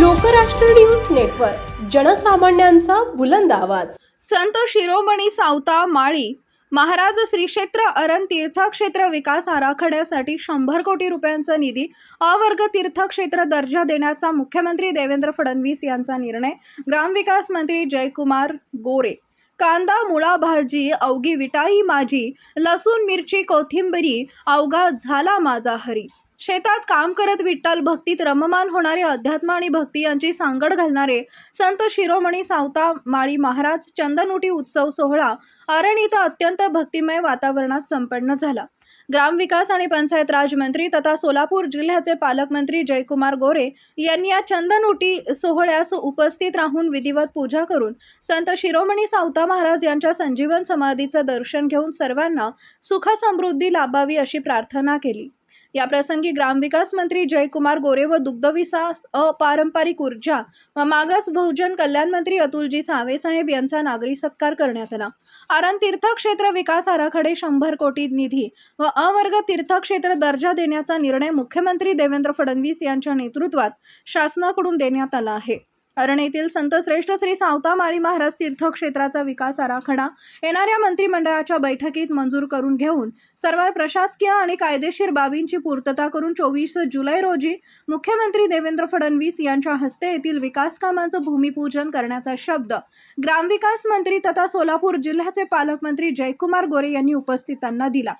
Lokrashtra news network जनसामान्यांचा बुलंद आवाज. संत शिरोमणी सावता माळी महाराज श्री क्षेत्र अरण तीर्थक्षेत्र विकास आराखड्यासाठी शंभर कोटी रुपयांचा निधी अवर्ग तीर्थक्षेत्र दर्जा देण्याचा मुख्यमंत्री देवेंद्र फडणवीस यांचा निर्णय ग्रामविकास मंत्री जयकुमार गोरे. कांदा मुळा भाजी अवघी विटाई माझी लसूण मिरची कोथिंबरी अवघा झाला माझा हरी. शेतात काम करत विठ्ठल भक्तीत रममान होणारे अध्यात्म आणि भक्ती यांची सांगड घालणारे संत शिरोमणी सावता माळी महाराज चंदनउटी उत्सव सोहळा अरण इथं अत्यंत भक्तिमय वातावरणात संपन्न झाला. ग्रामविकास आणि पंचायत राज मंत्री तथा सोलापूर जिल्ह्याचे पालकमंत्री जयकुमार गोरे यांनी या चंदनउटी सोहळ्यास उपस्थित राहून विधिवत पूजा करून संत शिरोमणी सावता महाराज यांच्या संजीवन समाधीचं दर्शन घेऊन सर्वांना सुखसमृद्धी लाभावी अशी प्रार्थना केली. या प्रसंगी ग्रामविकास मंत्री जयकुमार गोरे व दुग्धविकास अपारंपरिक ऊर्जा व मागास बहुजन कल्याण मंत्री अतुलजी सावेसाहेब यांचा नागरी सत्कार करण्यात आला. आरण तीर्थक्षेत्र विकास आराखडे शंभर कोटी निधी व अवर्ग तीर्थक्षेत्र दर्जा देण्याचा निर्णय मुख्यमंत्री देवेंद्र फडणवीस यांच्या नेतृत्वात शासनाकडून देण्यात आला आहे. अरण येथील संत श्रेष्ठ श्री सावतामाळी महाराज तीर्थक्षेत्राचा विकास आराखडा येणाऱ्या मंत्रिमंडळाच्या बैठकीत मंजूर करून घेऊन सर्व प्रशासकीय आणि कायदेशीर बाबींची पूर्तता करून चोवीस जुलै रोजी मुख्यमंत्री देवेंद्र फडणवीस यांच्या हस्ते येथील विकास कामांचं भूमिपूजन करण्याचा शब्द ग्रामविकास मंत्री तथा सोलापूर जिल्ह्याचे पालकमंत्री जयकुमार गोरे यांनी उपस्थितांना दिला.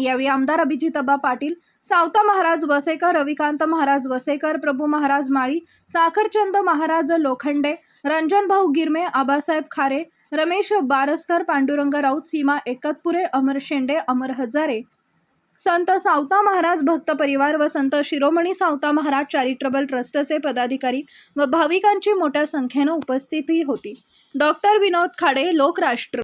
यावेळी आमदार अभिजितबा पाटील सावता महाराज वसेकर रविकांत महाराज वसेकर प्रभू महाराज माळी साखरचंद महाराज लोखंडे रंजन भाऊ गिरमे आबासाहेब खारे रमेश बारस्कर पांडुरंग राऊत सीमा एकतपुरे अमर शेंडे अमर हजारे. संत सावता महाराज भक्त परिवार व संत शिरोमणी सावता महाराज चॅरिटेबल ट्रस्टचे पदाधिकारी व भाविकांची मोठ्या संख्येनं उपस्थिती होती. डॉक्टर विनोद खाडे लोकराष्ट्र.